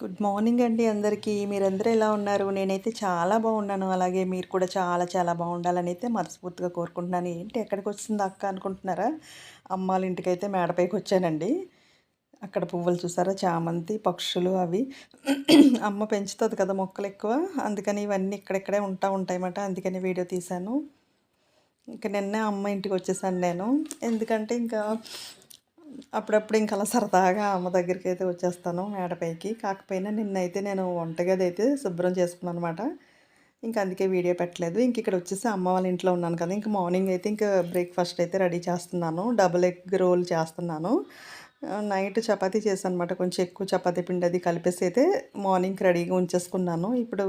Good morning అండి అందరికీ. మీరందరూ ఎలా ఉన్నారు? నేనైతే చాలా బాగున్నాను. అలాగే మీరు కూడా చాలా చాలా బాగుండాలని అయితే మనస్ఫూర్తిగా కోరుకుంటున్నాను. ఏంటి ఎక్కడికి వచ్చింది అక్క అనుకుంటున్నారా? అమ్మాళ్ళ ఇంటికి అయితే మేడపైకి వచ్చానండి. అక్కడ పువ్వులు చూసారా? చామంతి పక్షులు అవి. అమ్మ పెంచుతుంది కదా మొక్కలు ఎక్కువ. అందుకని ఇవన్నీ ఇక్కడెక్కడే ఉంటా ఉంటాయన్నమాట. అందుకని వీడియో తీశాను. ఇంకా నిన్నే అమ్మ ఇంటికి వచ్చేసాను నేను. ఎందుకంటే ఇంకా అప్పుడప్పుడు ఇంకా అలా సరదాగా అమ్మ దగ్గరికి అయితే వచ్చేస్తాను మేడపైకి కాకపోయినా నిన్నైతే నేను వంటగది అయితే శుభ్రం చేసుకున్నాను అనమాట ఇంకా అందుకే వీడియో పెట్టలేదు. ఇంక ఇక్కడ వచ్చేసి అమ్మ వాళ్ళ ఇంట్లో ఉన్నాను కదా ఇంకా మార్నింగ్ అయితే ఇంకా బ్రేక్ఫాస్ట్ అయితే రెడీ చేస్తున్నాను. డబుల్ ఎగ్ రోల్ చేస్తున్నాను. నైట్ చపాతీ చేశాను అనమాట కొంచెం ఎక్కువ చపాతీ పిండి అది కలిపేసి అయితే మార్నింగ్కి రెడీగా ఉంచేసుకున్నాను. ఇప్పుడు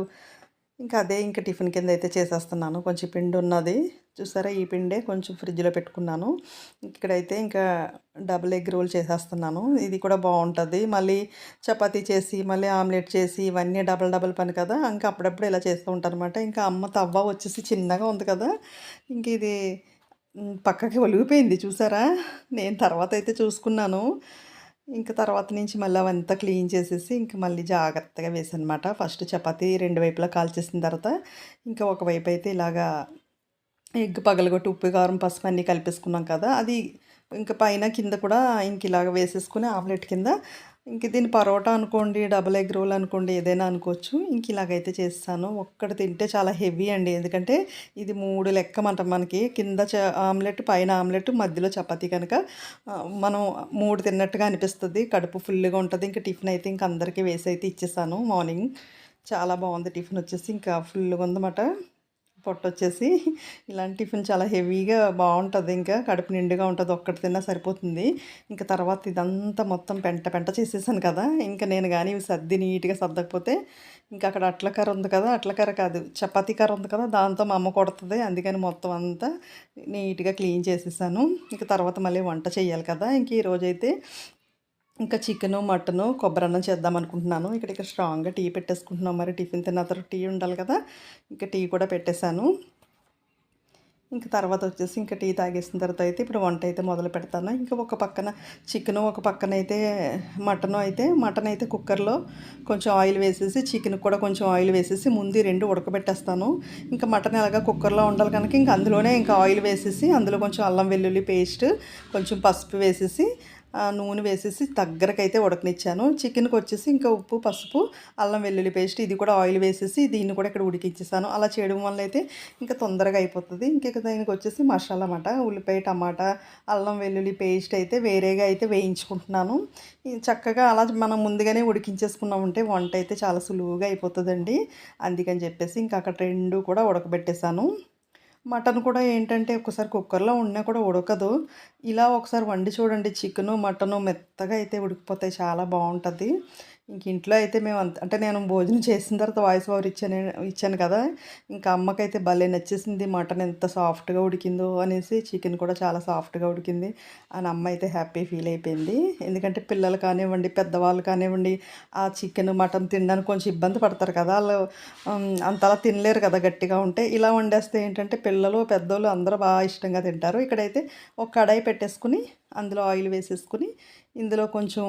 ఇంకా అదే ఇంకా టిఫిన్ కింద అయితే చేసేస్తున్నాను. కొంచెం పిండి ఉన్నది. చూసారా? ఈ పిండే కొంచెం ఫ్రిడ్జ్లో పెట్టుకున్నాను. ఇక్కడైతే ఇంకా డబుల్ ఎగ్ రోల్ చేసేస్తున్నాను. ఇది కూడా బాగుంటుంది. మళ్ళీ చపాతీ చేసి మళ్ళీ ఆమ్లెట్ చేసి ఇవన్నీ డబల్ డబల్ పని కదా? ఇంకా అప్పుడప్పుడు ఇలా చేస్తూ ఉంటాను అనమాట ఇంకా అమ్మ తవ్వ వచ్చేసి చిన్నగా ఉంది కదా? ఇంక ఇది పక్కకి ఒలిగిపోయింది. చూసారా? నేను తర్వాత అయితే చూసుకున్నాను. ఇంకా తర్వాత నుంచి మళ్ళీ అవంతా క్లీన్ చేసేసి ఇంకా మళ్ళీ జాగ్రత్తగా వేసానమాట. ఫస్ట్ చపాతీ రెండు వైపులా కాల్చేసిన తర్వాత ఇంకా ఒకవైపు అయితే ఇలాగా ఎగ్ పగలగొట్టి ఉప్పు కారం పసుపు అన్నీ కలిపేసుకున్నాం కదా అది ఇంకా పైన కింద కూడా ఇంక ఇలాగ వేసేసుకుని ఆమ్లెట్ కింద ఇంక దీన్ని పరోటా అనుకోండి డబుల్ ఎగ్ రోల్ అనుకోండి ఏదైనా అనుకోవచ్చు. ఇంక ఇలాగైతే చేస్తాను. ఒక్కటి తింటే చాలా హెవీ అండి. ఎందుకంటే ఇది మూడు లెక్క మన మనకి. కింద ఆమ్లెట్ పైన ఆమ్లెట్ మధ్యలో చపాతీ కనుక మనం మూడు తిన్నట్టుగా అనిపిస్తుంది. కడుపు ఫుల్గా ఉంటుంది. ఇంకా టిఫిన్ అయితే ఇంక అందరికీ వేసి అయితే ఇచ్చేసాను. మార్నింగ్ చాలా బాగుంది టిఫిన్ వచ్చేసి. ఇంకా ఫుల్గా ఉందన్నమాట పొట్ట వచ్చేసి ఇలాంటి టిఫిన్ చాలా హెవీగా బాగుంటుంది. ఇంకా కడుపు నిండుగా ఉంటుంది. ఒక్కటి తిన్నా సరిపోతుంది. ఇంకా తర్వాత ఇదంతా మొత్తం పెంట పెంట చేసేసాను కదా. ఇంకా నేను కానీ ఇవి సర్ది నీట్గా సర్దకపోతే ఇంకా అక్కడ అట్లకర్ర ఉంది కదా. అట్లకర్ర కాదు. చపాతీ కర్ర ఉంది కదా. దాంతో మా అమ్మ కొడుతుంది. అందుకని మొత్తం అంతా నీట్గా క్లీన్ చేసేసాను. ఇంకా తర్వాత మళ్ళీ వంట చేయాలి కదా. ఇంక ఈరోజైతే ఇంకా చికెను మటను కొబ్బరి అన్నం చేద్దాం అనుకుంటున్నాను. ఇక్కడ ఇక్కడ స్ట్రాంగ్గా టీ పెట్టేసుకుంటున్నాం. మరి టిఫిన్ తిన్న తర్వాత టీ ఉండాలి కదా. ఇంకా టీ కూడా పెట్టేశాను. ఇంకా తర్వాత వచ్చేసి ఇంకా టీ తాగేసిన తర్వాత అయితే ఇప్పుడు వంట అయితే మొదలు పెడతాను. ఇంకా ఒక పక్కన చికెను ఒక పక్కన అయితే మటను అయితే మటన్ అయితే కుక్కర్లో కొంచెం ఆయిల్ వేసేసి చికెన్ కూడా కొంచెం ఆయిల్ వేసేసి ముందు రెండు ఉడకబెట్టేస్తాను. ఇంకా మటన్ ఎలాగా కుక్కర్లో ఉండాలి కనుక ఇంకా అందులోనే ఇంకా ఆయిల్ వేసేసి అందులో కొంచెం అల్లం వెల్లుల్లి పేస్ట్ కొంచెం పసుపు వేసేసి నూనె వేసేసి దగ్గరకైతే ఉడకనిచ్చాను. చికెన్కి వచ్చేసి ఇంకా ఉప్పు పసుపు అల్లం వెల్లుల్లి పేస్ట్ ఇది కూడా ఆయిల్ వేసేసి దీన్ని కూడా ఇక్కడ ఉడికించేసాను. అలా చేయడం వల్ల అయితే ఇంకా తొందరగా అయిపోతుంది. ఇంకా దీనికి వచ్చేసి మసాలా అన్నమాట. ఉల్లిపాయ టమాటా అల్లం వెల్లుల్లి పేస్ట్ అయితే వేరేగా అయితే వేయించుకుంటున్నాను. చక్కగా అలా మనం ముందుగానే ఉడికించేసుకున్నాం ఉంటే వంట అయితే చాలా సులువుగా అయిపోతుందండి. అందుకని చెప్పేసి ఇంకా అక్కడ రెండు కూడా ఉడకబెట్టేశాను మటన్ కూడా ఏంటంటే ఒకసారి కుక్కర్లో ఉన్నా కూడా ఉడకదు. ఇలా ఒకసారి వండి చూడండి. చికెను మటను మెత్తగా అయితే ఉడికిపోతాయి. చాలా బాగుంటుంది. ఇంక ఇంట్లో అయితే మేము అంత అంటే నేను భోజనం చేసిన తర్వాత వాయిస్ ఓవర్ ఇచ్చాను ఇచ్చాను కదా. ఇంకా అమ్మకైతే భలే నచ్చేసింది. మటన్ ఎంత సాఫ్ట్గా ఉడికిందో అనేసి చికెన్ కూడా చాలా సాఫ్ట్గా ఉడికింది. అని అమ్మ అయితే హ్యాపీ ఫీల్ అయిపోయింది. ఎందుకంటే పిల్లలు కానివ్వండి పెద్దవాళ్ళు కానివ్వండి ఆ చికెన్ మటన్ తినడానికి కొంచెం ఇబ్బంది పడతారు కదా. వాళ్ళు అంతలా తినలేరు కదా గట్టిగా ఉంటే. ఇలా వండేస్తే ఏంటంటే పిల్లలు పెద్దోళ్ళు అందరూ బాగా ఇష్టంగా తింటారు. ఇక్కడైతే ఒక కడాయి పెట్టేసుకుని అందులో ఆయిల్ వేసేసుకుని ఇందులో కొంచెం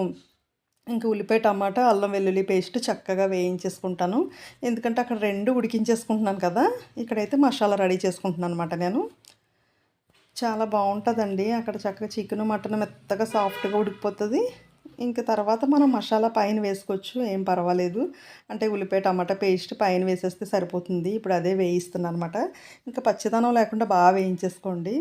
ఇంకా ఉల్లిపాయ టమాటా అల్లం వెల్లుల్లి పేస్ట్ చక్కగా వేయించేసుకుంటాను. ఎందుకంటే అక్కడ రెండు ఉడికించేసుకుంటున్నాను కదా ఇక్కడైతే మసాలా రెడీ చేసుకుంటున్నాను అనమాట నేను. చాలా బాగుంటుందండి. అక్కడ చక్కగా చికెన్ మటన్ మెత్తగా సాఫ్ట్గా ఉడికిపోతుంది. ఇంకా తర్వాత మనం మసాలా పైన వేసుకోవచ్చు ఏం పర్వాలేదు. అంటే ఉల్లిపాయ టమాటా పేస్ట్ పైన వేసేస్తే సరిపోతుంది. ఇప్పుడు అదే వేయిస్తున్నాను అనమాట ఇంకా పచ్చిదనం లేకుండా బాగా వేయించేసుకోండి.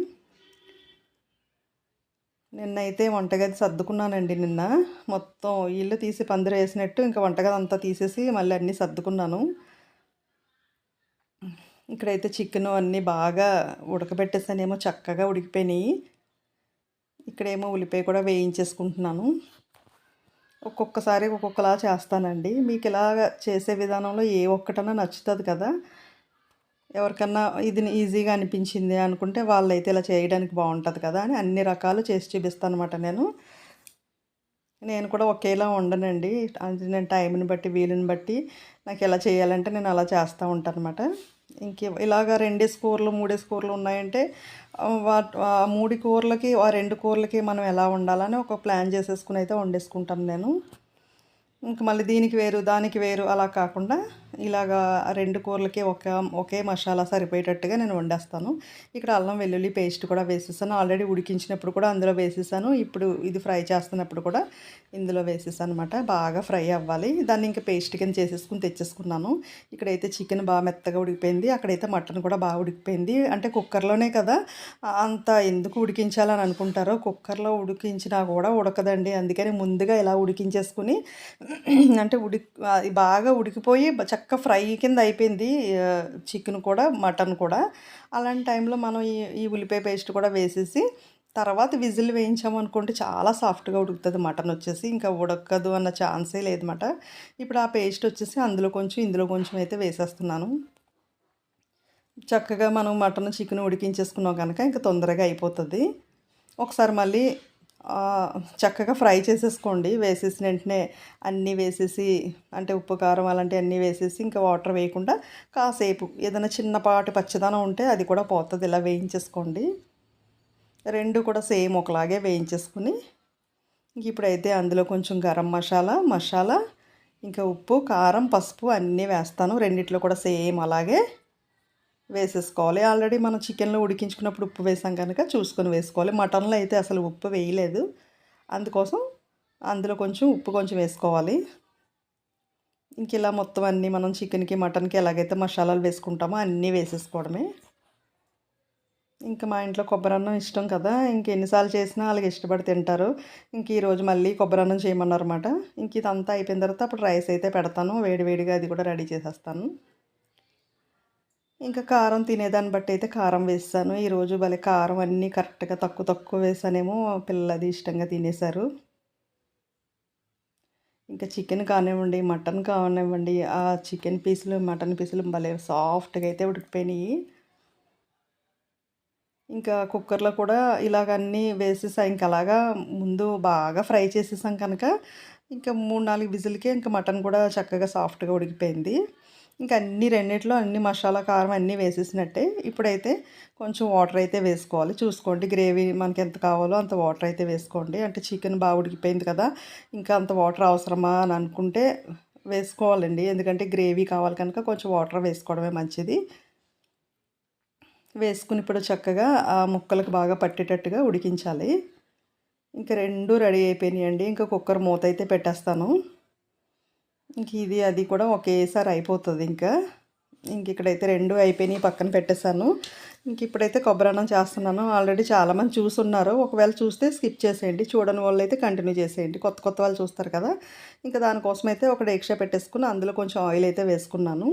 నిన్నైతే వంటగది సర్దుకున్నానండి నిన్న. మొత్తం ఇల్లు తీసి పందిరి వేసినట్టు ఇంకా వంటగది అంతా తీసేసి మళ్ళీ అన్నీ సర్దుకున్నాను. ఇక్కడైతే చికెన్ అన్నీ బాగా ఉడకబెట్టేసానేమో చక్కగా ఉడికిపోయినాయి. ఇక్కడేమో ఉల్లిపాయ కూడా వేయించేసుకుంటున్నాను. ఒక్కొక్కసారి ఒక్కొక్కలా చేస్తానండి. మీకు ఇలాగ చేసే విధానంలో ఏ ఒక్కటన్నా నచ్చుతుంది కదా. ఎవరికన్నా ఇది ఈజీగా అనిపించింది అనుకుంటే వాళ్ళైతే ఇలా చేయడానికి బాగుంటుంది కదా అని అన్ని రకాలు చేసి చూపిస్తాను అనమాట నేను. నేను కూడా ఒకేలా ఉండనండి. అంటే నేను టైంని బట్టి వీలుని బట్టి నాకు ఎలా చేయాలంటే నేను అలా చేస్తూ ఉంటాను అనమాట ఇంక ఇలాగ రెండే కూరలు మూడే కూరలు ఉన్నాయంటే వా మూడు కూరలకి ఆ రెండు కూరలకి మనం ఎలా ఉండాలని ఒక ప్లాన్ చేసేసుకుని అయితే వండేసుకుంటాను నేను. ఇంక మళ్ళీ దీనికి వేరు దానికి వేరు అలా కాకుండా ఇలాగా రెండు కూరలకి ఒక ఒకే మసాలా సరిపోయేటట్టుగా నేను వండేస్తాను. ఇక్కడ అల్లం వెల్లుల్లి పేస్ట్ కూడా వేసేసాను. ఆల్రెడీ ఉడికించినప్పుడు కూడా అందులో వేసేసాను. ఇప్పుడు ఇది ఫ్రై చేస్తున్నప్పుడు కూడా ఇందులో వేసేసాను అనమాట బాగా ఫ్రై అవ్వాలి. దాన్ని ఇంకా పేస్ట్ కింద చేసేసుకుని తెచ్చేసుకున్నాను. ఇక్కడైతే చికెన్ బాగా మెత్తగా ఉడికిపోయింది. అక్కడైతే మటన్ కూడా బాగా ఉడికిపోయింది. అంటే కుక్కర్లోనే కదా అంత ఎందుకు ఉడికించాలని అనుకుంటారో కుక్కర్లో ఉడికించినా కూడా ఉడకదండి. అందుకని ముందుగా ఇలా ఉడికించేసుకుని అంటే ఉడి అది బాగా ఉడికిపోయి చక్క ఫ్రై కింద అయిపోయింది చికెన్ కూడా మటన్ కూడా. అలాంటి టైంలో మనం ఈ ఈ ఉల్లిపాయ పేస్ట్ కూడా వేసేసి తర్వాత విజిల్ వేయించామనుకుంటే చాలా సాఫ్ట్గా ఉడుకుతుంది మటన్ వచ్చేసి. ఇంకా ఉడకదు అన్న ఛాన్సే లేదన్నమాట ఇప్పుడు ఆ పేస్ట్ వచ్చేసి అందులో కొంచెం ఇందులో కొంచెం అయితే వేసేస్తున్నాను. చక్కగా మనం మటన్ చికెన్ ఉడికించేసుకున్నాం కనుక ఇంకా తొందరగా అయిపోతుంది. ఒకసారి మళ్ళీ చక్కగా ఫ్రై చేసేసుకోండి. వేసేసిన వెంటనే అన్నీ వేసేసి అంటే ఉప్పు కారం అలాంటివి అన్నీ వేసేసి ఇంకా వాటర్ వేయకుండా కాసేపు ఏదైనా చిన్నపాటి పచ్చదనం ఉంటే అది కూడా పోతుంది. ఇలా వేయించేసుకోండి. రెండు కూడా సేమ్ ఒకలాగే వేయించేసుకుని ఇప్పుడైతే అందులో కొంచెం గరం మసాలా మసాలా ఇంకా ఉప్పు కారం పసుపు అన్నీ వేస్తాను. రెండిట్లో కూడా సేమ్ అలాగే వేసేసుకోవాలి. ఆల్రెడీ మనం చికెన్లో ఉడికించుకున్నప్పుడు ఉప్పు వేసాం కనుక చూసుకొని వేసుకోవాలి. మటన్లో అయితే అసలు ఉప్పు వేయలేదు. అందుకోసం అందులో కొంచెం ఉప్పు కొంచెం వేసుకోవాలి. ఇంక ఇలా మొత్తం అన్నీ మనం చికెన్కి మటన్కి ఎలాగైతే మసాలాలు వేసుకుంటామో అన్నీ వేసేసుకోవడమే. ఇంకా మా ఇంట్లో కొబ్బరి అన్నం ఇష్టం కదా ఇంక ఎన్నిసార్లు చేసినా వాళ్ళకి ఇష్టపడి తింటారు. ఇంక ఈరోజు మళ్ళీ కొబ్బరి అన్నం చేయమన్నారన్నమాట. ఇంక ఇదంతా అయిపోయిన తర్వాత అప్పుడు రైస్ అయితే పెడతాను. వేడివేడిగా అది కూడా రెడీ చేసేస్తాను. ఇంకా కారం తినేదాన్ని బట్టి అయితే కారం వేస్తాను. ఈరోజు భలే కారం అన్నీ కరెక్ట్గా తక్కువ తక్కువ వేసానేమో పిల్లది ఇష్టంగా తినేశారు. ఇంకా చికెన్ కానివ్వండి మటన్ కానివ్వండి ఆ చికెన్ పీసులు మటన్ పీసులు భలే సాఫ్ట్గా అయితే ఉడికిపోయినాయి. ఇంకా కుక్కర్లో కూడా ఇలాగ అన్నీ వేసేసా. ఇంకా అలాగా ముందు బాగా ఫ్రై చేసేసాం కనుక. ఇంకా మూడు నాలుగు విజిల్కే ఇంకా మటన్ కూడా చక్కగా సాఫ్ట్గా ఉడికిపోయింది. ఇంకా అన్ని రెండిట్లో అన్ని మసాలా కారం అన్నీ వేసేసినట్టే. ఇప్పుడైతే కొంచెం వాటర్ అయితే వేసుకోవాలి. చూసుకోండి గ్రేవీ మనకి ఎంత కావాలో అంత వాటర్ అయితే వేసుకోండి. అంటే చికెన్ బాగా ఉడికిపోయింది కదా ఇంకా అంత వాటర్ అవసరమా అని అనుకుంటే వేసుకోవాలండి. ఎందుకంటే గ్రేవీ కావాలి కనుక కొంచెం వాటర్ వేసుకోవడమే మంచిది. వేసుకుని ఇప్పుడు చక్కగా ఆ ముక్కలకు బాగా పట్టేటట్టుగా ఉడికించాలి. ఇంకా రెండు రెడీ అయిపోయినాయండి. ఇంకా కుక్కర్ మూత అయితే పెట్టేస్తాను. ఇంక ఇది అది కూడా ఒకేసారి అయిపోతుంది ఇంకా. ఇంక ఇక్కడైతే రెండు అయిపోయినాయి పక్కన పెట్టేశాను. ఇంక ఇప్పుడైతే కొబ్బరి అన్నం చేస్తున్నాను. ఆల్రెడీ చాలామంది చూసున్నారు. ఒకవేళ చూస్తే స్కిప్ చేసేయండి. చూడని వాళ్ళు అయితే కంటిన్యూ చేసేయండి. కొత్త కొత్త వాళ్ళు చూస్తారు కదా. ఇంకా దానికోసం అయితే ఒక డేక్షా పెట్టేసుకుని అందులో కొంచెం ఆయిల్ అయితే వేసుకున్నాను.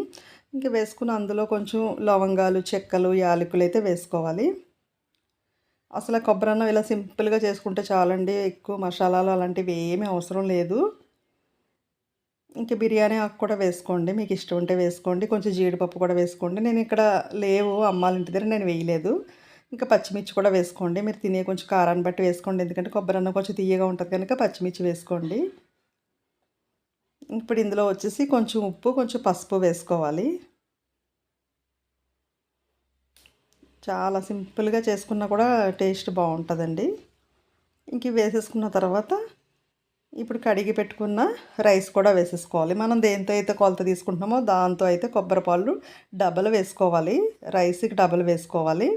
ఇంకా వేసుకుని అందులో కొంచెం లవంగాలు చెక్కలు యాలకులు అయితే వేసుకోవాలి. అసలు కొబ్బరి అన్నం ఇలా సింపుల్గా చేసుకుంటే చాలండి. ఎక్కువ మసాలాలు అలాంటివి ఏమీ అవసరం లేదు. ఇంకా బిర్యానీ ఆకు కూడా వేసుకోండి మీకు ఇష్టం ఉంటే వేసుకోండి కొంచెం జీడిపప్పు కూడా వేసుకోండి. నేను ఇక్కడ లేవు అమ్మాలి ఇంటి దగ్గర నేను వేయలేదు. ఇంకా పచ్చిమిర్చి కూడా వేసుకోండి. మీరు తినే కొంచెం కారాన్ని బట్టి వేసుకోండి. ఎందుకంటే కొబ్బరి అన్నం కొంచెం తీయగా ఉంటుంది కనుక పచ్చిమిర్చి వేసుకోండి. ఇప్పుడు ఇందులో వచ్చేసి కొంచెం ఉప్పు కొంచెం పసుపు వేసుకోవాలి. చాలా సింపుల్గా చేసుకున్నా కూడా టేస్ట్ బాగుంటుందండి. ఇంక వేసేసుకున్న తర్వాత ఇప్పుడు కడిగి పెట్టుకున్న రైస్ కూడా వేసేసుకోవాలి. మనం దేంతో అయితే కొలత తీసుకుంటున్నామో దాంతో అయితే కొబ్బరి పాలు డబల్ వేసుకోవాలి. రైస్కి డబల్ వేసుకోవాలి.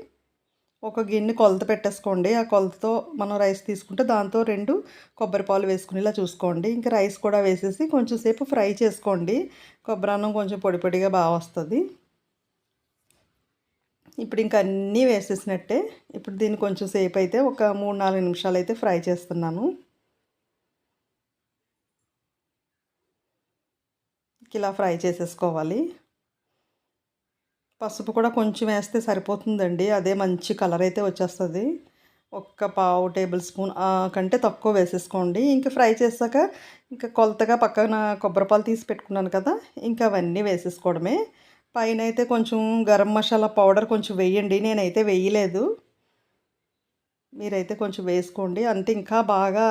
ఒక గిన్నె కొలత పెట్టేసుకోండి. ఆ కొలతతో మనం రైస్ తీసుకుంటే దాంతో రెండు కొబ్బరి పాలు వేసుకునేలా చూసుకోండి. ఇంకా రైస్ కూడా వేసేసి కొంచెం సేపు ఫ్రై చేసుకోండి. కొబ్బరి అన్నం కొంచెం పొడి పొడిగా బాగా వస్తుంది. ఇప్పుడు ఇంకా అన్నీ వేసేసినట్టే. ఇప్పుడు దీన్ని కొంచెం సేపు అయితే ఒక మూడు నాలుగు నిమిషాలు అయితే ఫ్రై చేస్తున్నాను. ఇలా ఫ్రై చేసేసుకోవాలి. పసుపు కూడా కొంచెం వేస్తే సరిపోతుందండి. అదే మంచి కలర్ అయితే వచ్చేస్తుంది. ఒక్క పావు టేబుల్ స్పూన్ కంటే తక్కువ వేసేసుకోండి. ఇంకా ఫ్రై చేశాక ఇంకా కొలతగా పక్కన కొబ్బరిపాలు తీసి పెట్టుకున్నాను కదా ఇంకా అవన్నీ వేసేసుకోవడమే. పైన అయితే కొంచెం గరం మసాలా పౌడర్ కొంచెం వేయండి. నేనైతే వేయలేదు. మీరైతే కొంచెం వేసుకోండి. అంటే ఇంకా బాగా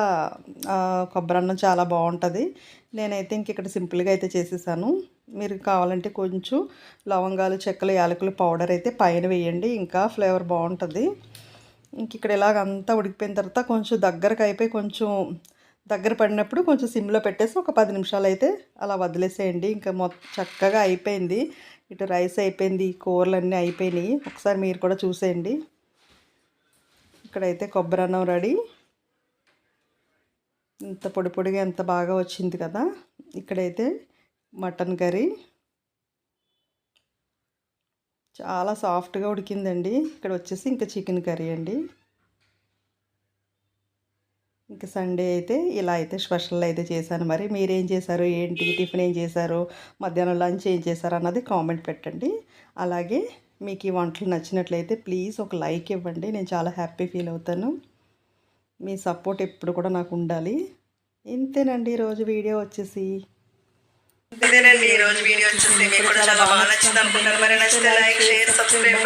కొబ్బరి అన్నం చాలా బాగుంటుంది. నేనైతే ఇంక ఇక్కడ సింపుల్గా అయితే చేసేసాను. మీరు కావాలంటే కొంచెం లవంగాలు చెక్కలు యాలకులు పౌడర్ అయితే పైన వేయండి. ఇంకా ఫ్లేవర్ బాగుంటుంది. ఇంక ఇక్కడ ఇలాగ అంతా ఉడికిపోయిన తర్వాత కొంచెం దగ్గరకు అయిపోయి కొంచెం దగ్గర పడినప్పుడు కొంచెం సిమ్లో పెట్టేసి ఒక పది నిమిషాలు అయితే అలా వదిలేసేయండి. ఇంకా మొత్తం చక్కగా అయిపోయింది. ఇటు రైస్ అయిపోయింది కూరలు అన్నీ అయిపోయినాయి. ఒకసారి మీరు కూడా చూసేయండి. ఇక్కడైతే కొబ్బరి అన్నం రెడీ. ఇంత పొడి పొడిగా ఎంత బాగా వచ్చింది కదా. ఇక్కడైతే మటన్ కర్రీ. చాలా సాఫ్ట్గా ఉడికిందండి. ఇక్కడ వచ్చేసి ఇంకా చికెన్ కర్రీ అండి. ఇంకా సండే అయితే ఇలా అయితే స్పెషల్ అయితే చేశాను. మరి మీరేం చేశారు? ఏంటి? టిఫిన్ ఏం చేశారు? మధ్యాహ్నం లంచ్ ఏం చేశారు? అన్నది కామెంట్ పెట్టండి. అలాగే మీకు ఈ వంటలు నచ్చినట్లయితే ప్లీజ్ ఒక లైక్ ఇవ్వండి. నేను చాలా హ్యాపీ ఫీల్ అవుతాను. మీ సపోర్ట్ ఎప్పుడు కూడా నాకు ఉండాలి. ఇంతేనండి ఈరోజు వీడియో వచ్చేసి. ఇంతేనండి ఈరోజు రోజు వీడియో వచ్చేసి. మీకు కూడా చాలా బాగా నచ్చింది అనుకుంటాను. మరి నచ్చితే లైక్ షేర్ సబ్స్క్రైబ్